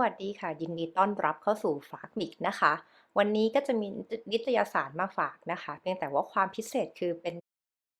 วัสดีค่ะ ยินดีต้อนรับเข้าสู่ฝากมิกนะคะ วันนี้ก็จะมีนิตยสารมาฝากนะคะ เพียงแต่ว่าความพิเศษคือเป็น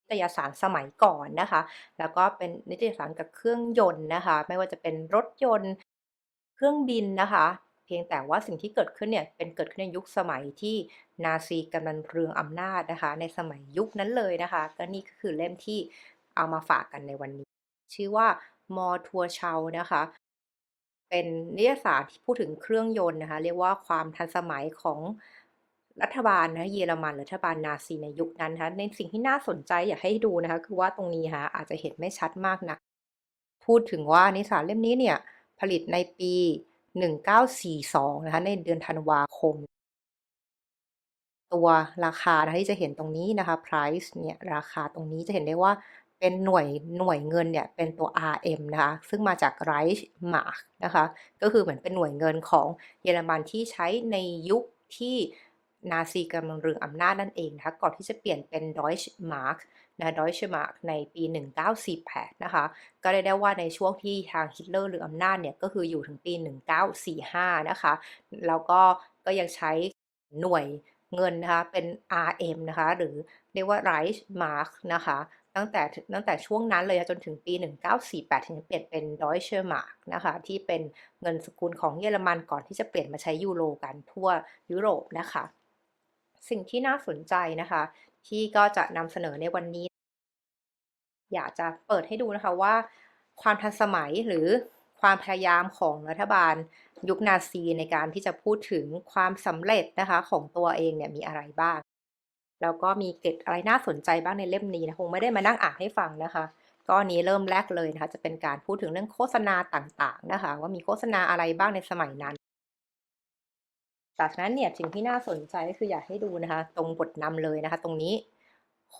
นิตยสารสมัยก่อนนะคะ แล้วก็เป็นนิตยสารกับเครื่องยนต์นะคะ ไม่ว่าจะเป็นรถยนต์ เครื่องบินนะคะ เพียงแต่ว่าสิ่งที่เกิดขึ้นเนี่ยเป็นเกิดขึ้นในยุคสมัยที่นาซีกำลังเรืองอำนาจนะคะ ในสมัยยุคนั้นเลยนะคะก็นี่ก็คือเล่มที่เอามาฝากกันในวันนี้ ชื่อว่ามอทัวเชานะคะ เป็นนิยสารที่พูดถึงเครื่องยนต์นะคะ เรียกว่าความทันสมัยของรัฐบาลนะเยอรมันรัฐบาลนาซีในยุคนั้นนะคะในสิ่งที่น่าสนใจอยากให้ดูนะคะ คือว่าตรงนี้ค่ะอาจจะเห็นไม่ชัดมากนะัก พูดถึงว่านิสารเล่มนี้เนี่ย ผลิตในปี 1942 นะคะ ในเดือนธันวาคม ตัวราคานะที่จะเห็นตรงนี้นะคะ price เนี่ย ราคาตรงนี้จะเห็นได้ว่า เป็นหน่วยหน่วยเงินเนี่ยเป็นตัว RM นะคะซึ่งมาจาก Reichsmark นะคะก็คือเหมือนเป็นหน่วยเงินของเยอรมันที่ใช้ในยุคที่นาซีกำลังเรืองอำนาจนั่นเองนะคะก่อนที่จะเปลี่ยนเป็น Deutschmark นะ Deutschmark ในปี 1948 นะคะ ก็ได้ได้ว่าในช่วงที่ทางฮิตเลอร์เรืองอำนาจเนี่ย ก็คืออยู่ถึงปี 1945 นะคะ แล้วก็ก็ยังใช้หน่วยเงินนะคะ เป็น RM นะคะ หรือเรียกว่า Reichsmark นะคะ ตั้งแต่ตั้งแต่ช่วงนั้นเลยจนถึงปี 1948 ถึงเปลี่ยนเป็น Deutsche Mark นะคะที่เป็นเงินสกุลของเยอรมันก่อนที่จะเปลี่ยนมาใช้ยูโรกันทั่วยุโรปนะคะ สิ่งที่น่าสนใจนะคะ ที่ก็จะนำเสนอในวันนี้ อยากจะเปิดให้ดูนะคะว่า ความทันสมัยหรือความพยายามของรัฐบาลยุคนาซีในการที่จะพูดถึงความสำเร็จนะคะของตัวเองเนี่ยมีอะไรบ้าง แล้วก็มีเกร็ดอะไรน่าสนใจบ้างในเล่มนี้นะคงไม่ได้มานั่งอ่านให้ฟังนะคะก็นี้เริ่มแรกเลยนะคะจะเป็นการพูดถึงเรื่องโฆษณาต่างๆนะคะ ว่ามีโฆษณาอะไรบ้างในสมัยนั้น จากนั้นเนี่ยสิ่งที่น่าสนใจก็คืออยากให้ดูนะคะ ตรงบทนำเลยนะคะ ตรงนี้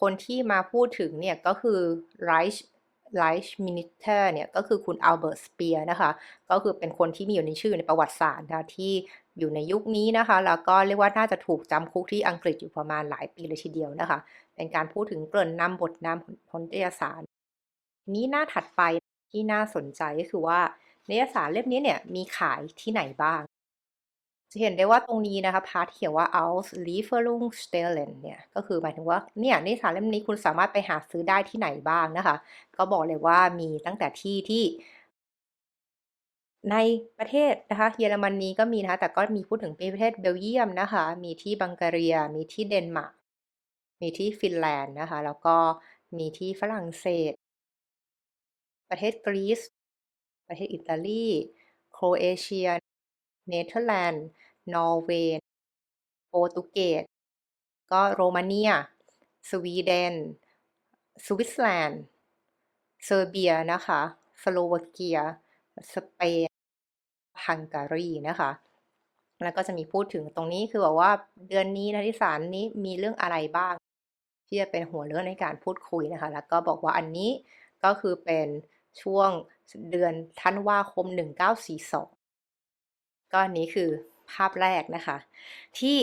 คนที่มาพูดถึงเนี่ยก็คือไรช์ไลช์มินิเตอร์เนี่ยก็คือคุณอัลเบิร์ตสเปียร์นะคะ ก็คือเป็นคนที่มีอยู่ในชื่อในประวัติศาสตร์นะคะที่ อยู่ในยุคนี้นะคะ แล้วก็เรียกว่าน่าจะถูกจำคุกที่อังกฤษอยู่ประมาณหลายปีเลยทีเดียวนะคะ เป็นการพูดถึงเกริ่นนำบทนำพลนิยสาร นี้หน้าถัดไปที่น่าสนใจก็คือว่านิยสารเล่มนี้เนี่ยมีขายที่ไหนบ้าง จะเห็นได้ว่าตรงนี้นะคะพาร์ทเขียนว่า aus Lieferungsstellen เนี่ยก็คือหมายถึงว่าเนี่ยนิยสารเล่มนี้คุณสามารถไปหาซื้อได้ที่ไหนบ้างนะคะ ก็บอกเลยว่ามีตั้งแต่ที่ที่ ในประเทศนะคะเยอรมนีก็มีนะคะแต่ก็มีพูดถึงประเทศเบลเยียมนะคะ มีที่บังการียมีที่เดนมาร์กมีที่ฟินแลนด์นะคะ แล้วก็มีที่ฝรั่งเศส ประเทศกรีซประเทศอิตาลีโครเอเชีย เนเธอร์แลนด์ นอร์เวย์โปรตุเกสก็โรมาเนีย สวีเดน สวิตเซอร์แลนด์ เซอร์เบียนะคะ สโลวาเกีย สเปน ฮังการีนะคะ แล้วก็จะมีพูดถึงตรงนี้คือบอกว่าเดือนนี้นะที่สารนี้มีเรื่องอะไรบ้าง ที่จะเป็นหัวเรื่องในการพูดคุยนะคะ แล้วก็บอกว่าอันนี้ก็คือเป็นช่วงเดือนธันวาคม 1942 ก็นี้คือภาพแรกนะคะ ที่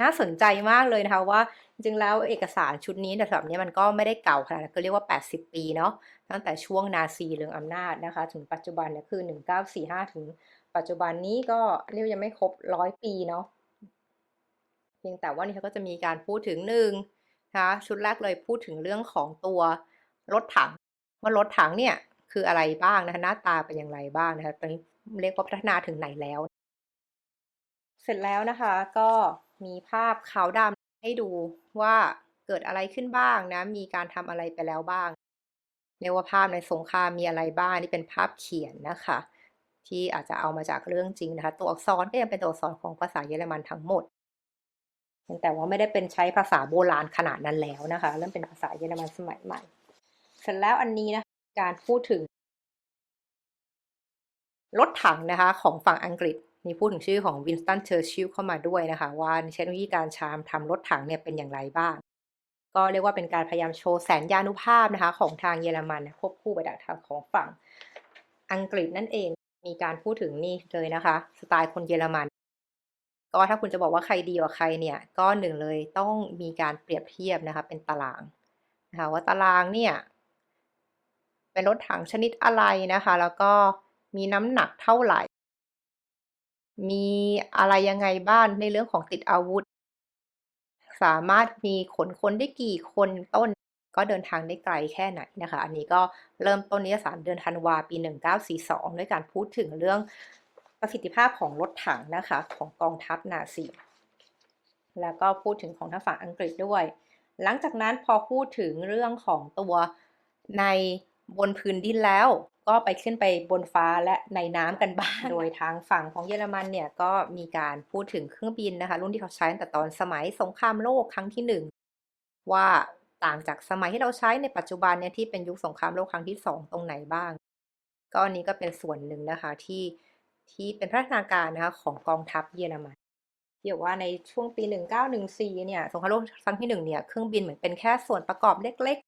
น่าสนใจมากเลยนะคะว่าจริงแล้วเอกสารชุดนี้แต่แบบนี้มันก็ไม่ได้เก่าขนาดนั้นก็เรียกว่า 80 ปีเนาะ ตั้งแต่ช่วงนาซีเรืองอำนาจนะคะ ถึงปัจจุบันเนี่ยคือ 1945 ถึงปัจจุบันนี้ก็เรียกยังไม่ครบร้อยปีเนาะเพียงแต่ว่านี่เขาก็จะมีการพูดถึงหนึ่งนะคะชุดแรกเลยพูดถึงเรื่องของตัวรถถังว่ารถถังเนี่ยคืออะไรบ้างนะคะหน้าตาเป็นอย่างไรบ้างนะคะตอนนี้เรียกว่าพัฒนาถึงไหนแล้ว เสร็จแล้วนะคะ ก็มีภาพขาวดำให้ดูว่าเกิดอะไรขึ้นบ้างนะ มีการทำอะไรไปแล้วบ้าง เรียกว่าภาพในสงครามมีอะไรบ้างนี่เป็นภาพเขียนนะคะ ที่อาจจะเอามาจากเรื่องจริงนะคะ ตัวอักษรก็ยังเป็นตัวอักษรของภาษาเยอรมันทั้งหมดแต่ว่าไม่ได้เป็นใช้ภาษาโบราณขนาดนั้นแล้วนะคะ เริ่มเป็นภาษาเยอรมันสมัยใหม่ เสร็จแล้วอันนี้นะการพูดถึงรถถังนะคะของฝั่งอังกฤษมีพูดถึงชื่อของวินสตันเชอร์ชิลเข้ามาด้วยนะคะ ว่าเทคโนโลยีการชามทำรถถังเนี่ยเป็นอย่างไรบ้าง ก็เรียกว่าเป็นการพยายามโชว์แสนยานุภาพนะคะ ของทางเยอรมันควบคู่ไปกับทางของฝั่งอังกฤษนั่นเองมีการพูดถึงนี่เลยนะคะ สไตล์คนเยอรมัน ก็ถ้าคุณจะบอกว่าใครดีกว่าใครเนี่ย ก็หนึ่งเลยต้องมีการเปรียบเทียบนะคะ เป็นตารางนะคะว่าตารางเนี่ยเป็นรถถังชนิดอะไรนะคะ แล้วก็มีน้ำหนักเท่าไหร่ มีอะไรยังไงบ้างในเรื่องของติดอาวุธ สามารถมีขนคนได้กี่คนต้น ก็เดินทางได้ไกลแค่ไหนนะคะ อันนี้ก็เริ่มต้นนิยสารเดือนธันวาปี 1942 ด้วยการพูดถึงเรื่องประสิทธิภาพของรถถังนะคะของกองทัพนาซีแล้วก็พูดถึงของทางฝั่งอังกฤษด้วย หลังจากนั้นพอพูดถึงเรื่องของตัวในบนพื้นดินแล้ว ก็ไปขึ้นไปบนฟ้าและในน้ำกันบ้าง โดยทางฝั่งของเยอรมันเนี่ยก็มีการพูดถึงเครื่องบินนะคะ รุ่นที่เขาใช้ตั้งแต่ตอนสมัยสงครามโลกครั้งที่หนึ่งว่าต่างจากสมัยที่เราใช้ในปัจจุบันเนี่ยที่เป็นยุคสงครามโลกครั้งที่สองตรงไหนบ้าง ก็นี้ก็เป็นส่วนหนึ่งนะคะที่ที่เป็นพัฒนาการนะคะของกองทัพเยอรมันที่บอกว่าในช่วงปี 1914เนี่ยสงครามโลกครั้งที่หนึ่งเนี่ยเครื่องบินเหมือนเป็นแค่ส่วนประกอบเล็ก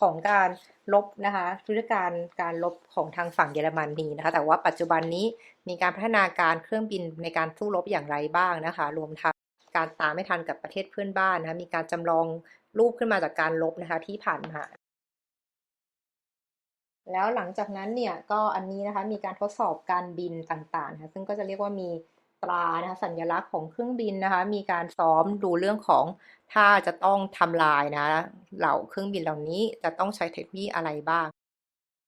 ของการลบนะคะยุทธการการลบของทางฝั่งเยอรมนนีนะคะแต่ว่าปัจจุบันนี้มีการพัฒนาการเครื่องบินในการสู้รบอย่างไรบ้างนะคะ รวมทั้งการตามไม่ทันกับประเทศเพื่อนบ้านนะคะมีการจำลองรูปขึ้นมาจากการลบนะคะที่ผ่านมาแล้วหลังจากนั้นเนี่ยก็อันนี้นะคะมีการทดสอบการบินต่างๆนะคะซึ่งก็จะเรียกว่ามี ตรานะคะสัญลักษณ์ของเครื่องบินนะคะ มีการซ้อมดูเรื่องของถ้าจะต้องทำลายนะเหล่าเครื่องบินเหล่านี้จะต้องใช้เทคโนโลยีอะไรบ้าง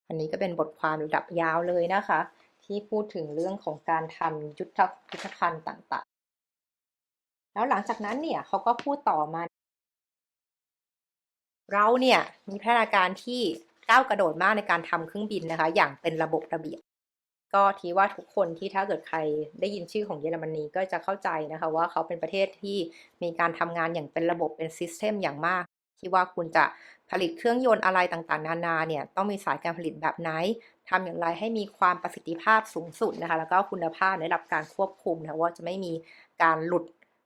อันนี้ก็เป็นบทความระดับยาวเลยนะคะ ที่พูดถึงเรื่องของการทำยุทธยุทธภัณฑ์ต่างๆ แล้วหลังจากนั้นเนี่ยเขาก็พูดต่อมา เราเนี่ยมีพัฒนาการที่ก้าวกระโดดมากในการทำเครื่องบินนะคะ อย่างเป็นระบบระเบียบ ก็ทีว่าทุกคนที่ถ้าเกิดใครได้ยินชื่อของเยอรมนีก็จะเข้าใจนะคะว่าเขาเป็นประเทศที่มีการทำงานอย่างเป็นระบบเป็นซิสเต็มอย่างมาก ที่ว่าคุณจะผลิตเครื่องยนต์อะไรต่างๆ นานาเนี่ยต้องมีสายการผลิตแบบไหนทำอย่างไรให้มีความประสิทธิภาพสูงสุดนะคะแล้วก็คุณภาพได้รับการควบคุมนะว่าจะไม่มีการหลุด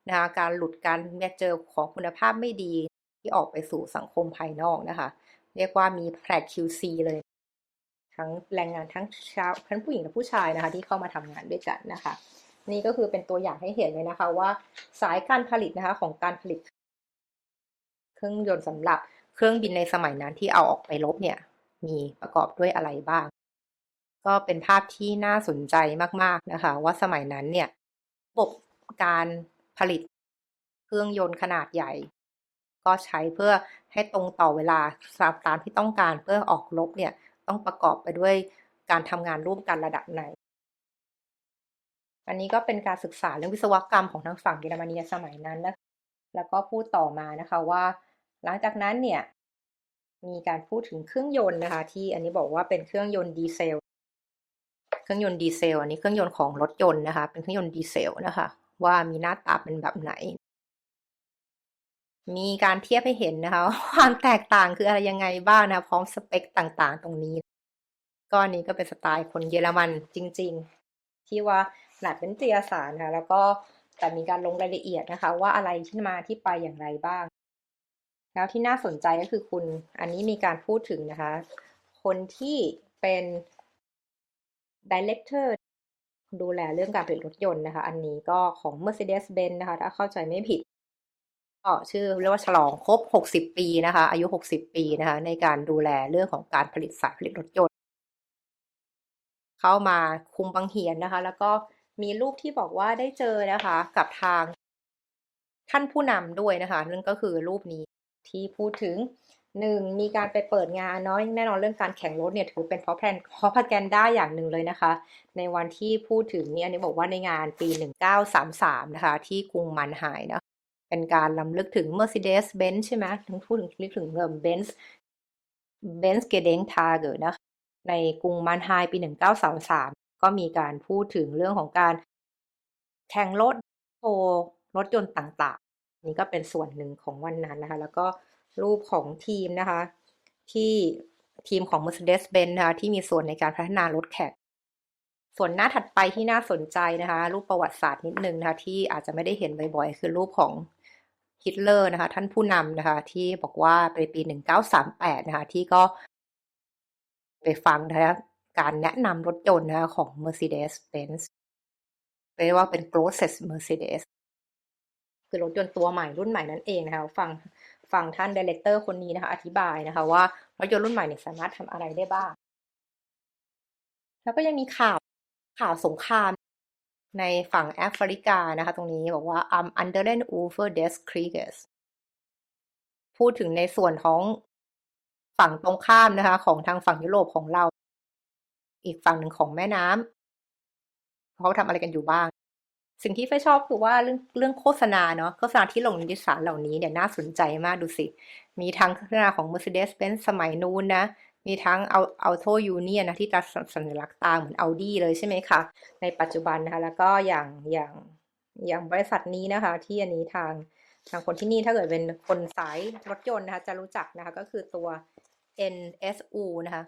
นะคะการหลุดการเจอของคุณภาพไม่ดีที่ออกไปสู่สังคมภายนอกนะคะ เรียกว่ามีแพล QC เลย ทั้งแรงงานทั้งชาวทั้งผู้หญิงและผู้ชายนะคะที่เข้ามาทำงานด้วยกันนะคะ นี่ก็คือเป็นตัวอย่างให้เห็นเลยนะคะว่าสายการผลิตนะคะของการผลิต เครื่องยนต์สำหรับเครื่องบินในสมัยนั้นที่เอาออกไปลบเนี่ย มีประกอบด้วยอะไรบ้าง ก็เป็นภาพที่น่าสนใจมาก ๆนะคะ ว่าสมัยนั้นเนี่ยระบบการผลิตเครื่องยนต์ขนาดใหญ่ ก็ใช้เพื่อให้ตรงต่อเวลาตามที่ต้องการเพื่อออกรบเนี่ย ต้องประกอบไปด้วยการทำงานร่วมกันระดับไหน อันนี้ก็เป็นการศึกษาเรื่องวิศวกรรมของทางฝั่งเยอรมนีสมัยนั้นนะแล้วก็พูดต่อมานะคะว่า หลังจากนั้นเนี่ยมีการพูดถึงเครื่องยนต์นะคะ ที่อันนี้บอกว่าเป็นเครื่องยนต์ดีเซล เครื่องยนต์ดีเซล อันนี้เครื่องยนต์ของรถยนต์นะคะ เป็นเครื่องยนต์ดีเซลนะคะ ว่ามีหน้าตาเป็นแบบไหน มีการเทียบให้เห็นนะคะ ความแตกต่างคืออะไรยังไงบ้างนะ พร้อมสเปคต่างๆ ตรงนี้ก็นี้ก็เป็นสไตล์คนเยอรมันจริง ๆ ที่ว่าขนาดเป็นเตียสารค่ะ แล้วก็แต่มีการลงรายละเอียดนะคะ ว่าอะไรที่มาที่ไปอย่างไรบ้าง แล้วที่น่าสนใจก็คือคุณ อันนี้มีการพูดถึงนะคะ คนที่เป็น Director ดูแลเรื่องการผลิตรถยนต์นะคะ อันนี้ก็ของ Mercedes-Benz นะคะ ถ้าเข้าใจไม่ผิด ชื่อเรียกว่าฉลองครบ 60 ปีนะคะ อายุ 60 ปีนะคะ ในการดูแลเรื่องของการผลิตสายผลิตรถยนต์ เข้ามาคุมบังเหียนนะคะ แล้วก็มีรูปที่บอกว่าได้เจอนะคะ กับทางท่านผู้นำด้วยนะคะ นั่นก็คือรูปนี้ที่พูดถึงหนึ่งมีการไปเปิดงานเนาะแน่นอนเรื่องการแข่งรถเนี่ยถือเป็นเพราะแพนเพราะพาแกนด้าอย่างหนึ่งเลยนะคะ ในวันที่พูดถึงเนี่อันนี้บอกว่าในงานปี 1933 นะคะ ที่กรุงมันไฮนะ เป็นการล้ำลึกถึง Mercedes-Benz ใช่ไหมถึงพูดถึงนึกถึงเริ่ม Benz Benz Gedenktage นะคะในกรุงมันไฮปี 1933 ก็มีการพูดถึงเรื่องของการแข่งรถโชว์รถยนต์ต่างๆ นี่ก็เป็นส่วนหนึ่งของวันนั้นนะคะ แล้วก็รูปของทีมนะคะ ที่ทีมของ Mercedes-Benz นะคะที่มีส่วนในการพัฒนารถแข่งส่วนหน้าถัดไปที่น่าสนใจนะคะ รูปประวัติศาสตร์นิดนึงนะคะที่อาจจะไม่ได้เห็นบ่อยๆ คือรูปของ ฮิตเลอร์นะคะ ท่านผู้นำนะคะ ที่บอกว่าในปี 1938 นะคะ ที่ก็ไปฟังนะคะการแนะนำรถยนต์นะคะของ Mercedes-Benz เรียกว่าเป็น Process Mercedes คือรถยนต์ตัวใหม่รุ่นใหม่นั่นเองนะคะ ฟังฟังท่านดีเลกเตอร์คนนี้นะคะ อธิบายนะคะ ว่ารถยนต์รุ่นใหม่เนี่ยสามารถทำอะไรได้บ้าง แล้วก็ยังมีข่าวข่าวสงคราม ในฝั่งแอฟริกานะคะตรงนี้บอกว่า am anderen Ufer des Krieges พูดถึงในส่วนของฝั่งตรงข้ามนะคะ ของทางฝั่งยุโรปของเรา อีกฝั่งหนึ่งของแม่น้ำเขาทำอะไรกันอยู่บ้าง สิ่งที่ไฟชอบคือว่าเรื่องเรื่องโฆษณาเนาะโฆษณาที่ลงในนิสารเหล่านี้เนี่ยน่าสนใจมากดูสิ มีทั้งโฆษณาของ Mercedes-Benz สมัยนู้นนะ มีทั้งเอา Auto Union นะที่ตราสัญลักษณ์ตาเหมือน Audi เลยใช่ไหมคะ ในปัจจุบันนะคะ แล้วก็อย่างอย่างอย่างบริษัทนี้นะคะ ที่อันนี้ทางทางคนที่นี่ถ้าเกิดเป็นคนสายรถยนต์นะคะ จะรู้จักนะคะก็คือตัว NSU นะคะ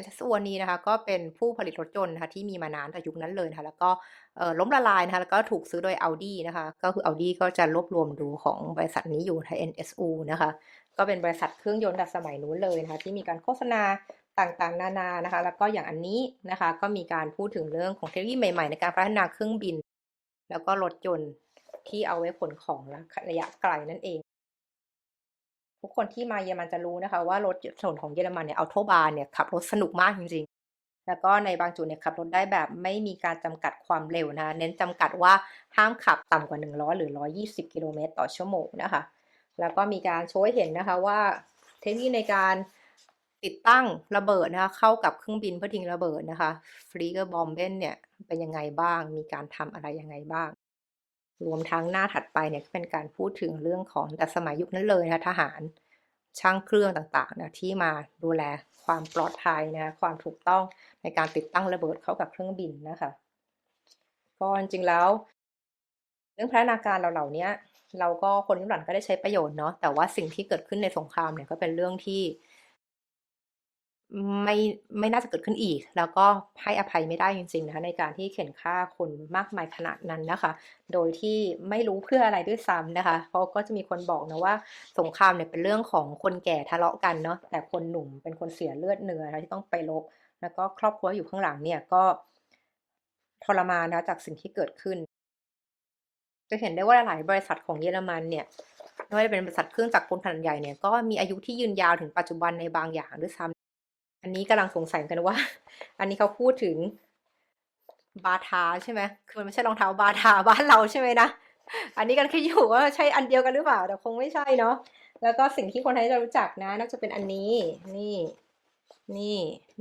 NSU นี้นะคะ ก็เป็นผู้ผลิตรถยนต์นะคะที่มีมานานแต่ยุคนั้นเลยนะคะแล้วก็ล้มละลายนะคะ แล้วก็ถูกซื้อโดย Audi นะคะ ก็คือ Audi ก็จะรวบรวมดูของบริษัทนี้อยู่ใน NSU นะคะ ก็เป็นบริษัทเครื่องยนต์แบบสมัยนู้นเลยนะคะที่มีการโฆษณาต่างๆ นานานะคะ แล้วก็อย่างอันนี้นะคะ ก็มีการพูดถึงเรื่องของเทคโนโลยีใหม่ๆ ในการพัฒนาเครื่องบิน แล้วก็รถยนต์ที่เอาไว้ขนของระยะไกลนั่นเอง ทุกคนที่มาเยอรมันจะรู้นะคะ ว่ารถถนนของเยอรมันเนี่ยอัลโทบานเนี่ยขับรถสนุกมากจริงๆ แล้วก็ในบางจุดเนี่ยขับรถได้แบบไม่มีการจำกัดความเร็วนะะเน้นจำกัดว่าห้ามขับต่ำกว่า 100 หรือ 120 กิโลเมตรต่อชั่วโมงนะคะ แล้วก็มีการโชว์ให้เห็นนะคะว่าเทคนิคในการติดตั้งระเบิดนะคะเข้ากับเครื่องบินเพื่อทิ้งระเบิดนะคะฟรีเกอร์บอมเบนเนี่ยเป็นยังไงบ้าง มีการทำอะไรยังไงบ้าง รวมทั้งหน้าถัดไปเนี่ยเป็นการพูดถึงเรื่องของแต่สมัยยุคนั้นเลยนะคะทหารช่างเครื่องต่างๆนะที่มาดูแลความปลอดภัยนะคะความถูกต้องในการติดตั้งระเบิดเข้ากับเครื่องบินนะคะก็จริงๆแล้ว เรื่องพัฒนาการเราเหล่านี้ เราก็คนรุ่นหลังก็ได้ใช้ประโยชน์เนาะแต่ว่าสิ่งที่เกิดขึ้นในสงครามเนี่ยก็เป็นเรื่องที่ ไม่ไม่น่าจะเกิดขึ้นอีก แล้วก็ให้อภัยไม่ได้จริงๆนะคะในการที่เข็นฆ่าคนมากมายขนาดนั้นนะคะ โดยที่ไม่รู้เพื่ออะไรด้วยซ้ำนะคะ เพราะก็จะมีคนบอกนะว่า สงครามเนี่ยเป็นเรื่องของคนแก่ทะเลาะกันเนาะแต่คนหนุ่มเป็นคนเสียเลือดเนื้อที่ต้องไปรบแล้วก็ครอบครัวอยู่ข้างหลังเนี่ยก็ทรมานนะจากสิ่งที่เกิดขึ้น จะเห็นได้ว่าหลายบริษัทของเยอรมันเนี่ยไม่ว่าจะเป็นบริษัทเครื่องจักรกลขนาดใหญ่เนี่ยก็มีอายุที่ยืนยาวถึงปัจจุบันในบางอย่างด้วยซ้ำอันนี้กำลังสงสัยกันว่า อันนี้เขาพูดถึงบาทาใช่ไหมคือมันไม่ใช่รองเท้าบาทาบ้านเราใช่ไหมนะอันนี้กันคิดอยู่ว่าใช่อันเดียวกันหรือเปล่าแต่คงไม่ใช่เนาะแล้วก็สิ่งที่คนไทยจะรู้จักนะน่าจะเป็นอันนี้ นี่ นี่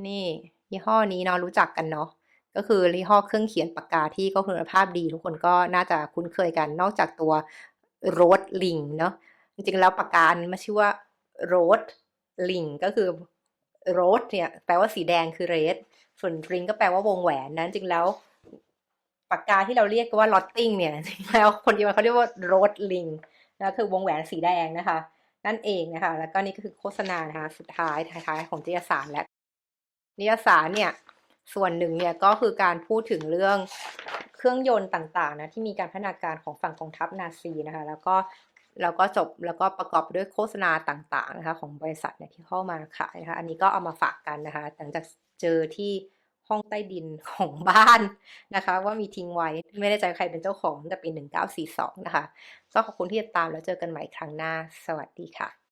นี่ ยี่ห้อนี้เนาะรู้จักกันเนาะ ก็คือยี่ห้อเครื่องเขียนปากกาที่ก็คุณภาพดี ทุกคนก็น่าจะคุ้นเคยกัน นอกจากตัวโรดลิงเนาะจริงๆแล้วปากกามันชื่อว่าโรดลิงก็คือโรดเนี่ยแปลว่าสีแดงคือเรดส่วนริงก็แปลว่าวงแหวนนั้นจริงแล้วปากกาที่เราเรียกว่าลอตติ้งเนี่ยจริงแล้วคนเดียวเขาเรียกว่าโรดลิงนะคือวงแหวนสีแดงนะคะ นั่นเองนะคะ แล้วก็นี่ก็คือโฆษณานะคะสุดท้ายท้ายๆของนิยสารและนิยสารเนี่ย ส่วนหนึ่งเนี่ยก็คือการพูดถึงเรื่องเครื่องยนต์ต่างๆนะที่มีการพัฒนาการของฝั่งกองทัพนาซีนะคะ แล้วก็แล้วก็จบแล้วก็ประกอบด้วยโฆษณาต่างๆนะคะของบริษัทเนี่ยที่เข้ามาขายนะคะ อันนี้ก็เอามาฝากกันนะคะ หลังจากเจอที่ห้องใต้ดินของบ้านนะคะ ว่ามีทิ้งไว้ไม่แน่ใจใครเป็นเจ้าของแต่ปี1942 นะคะ ก็ขอบคุณที่ติดตามแล้วเจอกันใหม่ครั้งหน้า สวัสดีค่ะ